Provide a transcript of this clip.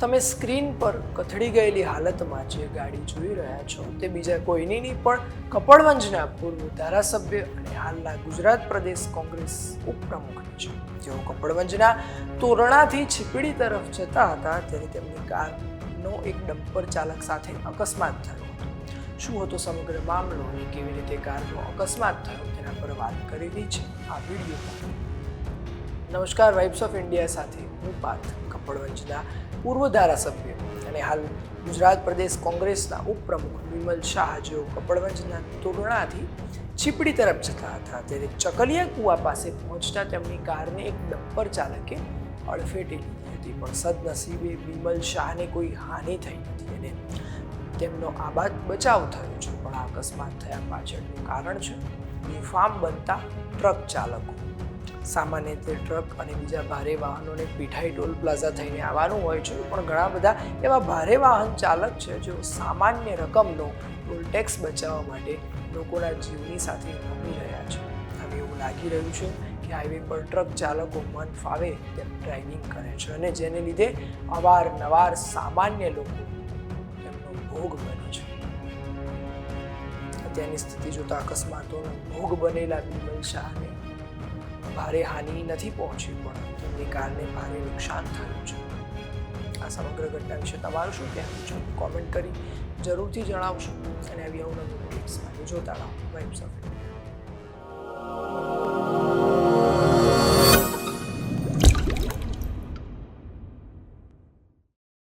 તમે સ્ક્રીન પર કથળી ગયેલી હાલતમાં જે ગાડી જોઈ રહ્યા છો તે બીજા કોઈની નહીં, પણ કપડવંજના પૂર્વ ધારાસભ્ય અને હાલના ગુજરાત પ્રદેશ કોંગ્રેસ ઉપપ્રમુખની છે. જેઓ કપડવંજના તોરણાથી છીપડી તરફ જતા હતા, ત્યારે તેમની કારનો એક ડમ્પર ચાલક સાથે અકસ્માત થયો શું હતો સમગ્ર મામલો અને કેવી રીતે કારનો અકસ્માત થયો તેના પર વાત કરેલી છે આ વીડિયો. નમસ્કાર વાઇબ્સ ઓફ ઇન્ડિયા સાથે પાર્થ કપડવંજના પૂર્વ ધારાસભ્ય અને હાલ ગુજરાત પ્રદેશ કોંગ્રેસના ઉપપ્રમુખ વિમલ શાહ જેઓ કપડવંજના તોરણાથી છીપડી તરફ જતા હતા. ત્યારે ચકલિયા કુવા પાસે પહોંચતા તેમની કારને એક ડમ્પર ચાલકે અડફેટી લીધી હતી, પણ સદનસીબે વિમલ શાહને કોઈ હાનિ થઈ નથી અને તેમનો આબાદ બચાવ થયો છે. પણ આ અકસ્માત થયા પાછળનું કારણ છે, બેફામ બનતા ટ્રક ચાલકો. સામાન્ય રીતે ટ્રક અને બીજા ભારે વાહનોને પીઠાઈ ટોલ પ્લાઝા થઈને આવવાનું હોય છે. પણ ઘણા બધા એવા ભારે વાહન ચાલક છે જેઓ સામાન્ય રકમનો ટોલ ટેક્સ બચાવવા માટે લોકોના જીવની સાથે રમી રહ્યા છે. હવે એવું લાગી રહ્યું છે કે હાઈવે પર ટ્રક ચાલકો મન ફાવે તેમ ડ્રાઇવિંગ કરે છે અને જેને લીધે અવારનવાર સામાન્ય લોકો તેમનો ભોગ બને છે. અત્યારની સ્થિતિ જોતા અકસ્માતોનો ભોગ બનેલા બિમલ શાહને ભારે હાનિ નથી પહોંચી, પણ તેમની કારને ભારે નુકસાન થયું છે. આ સમગ્ર ઘટના વિશે તમારું શું કહેવું છે? કોમેન્ટ કરી જરૂરથી જણાવશો. અને આવી અવનવી માટે જોતા રહો. Vibes of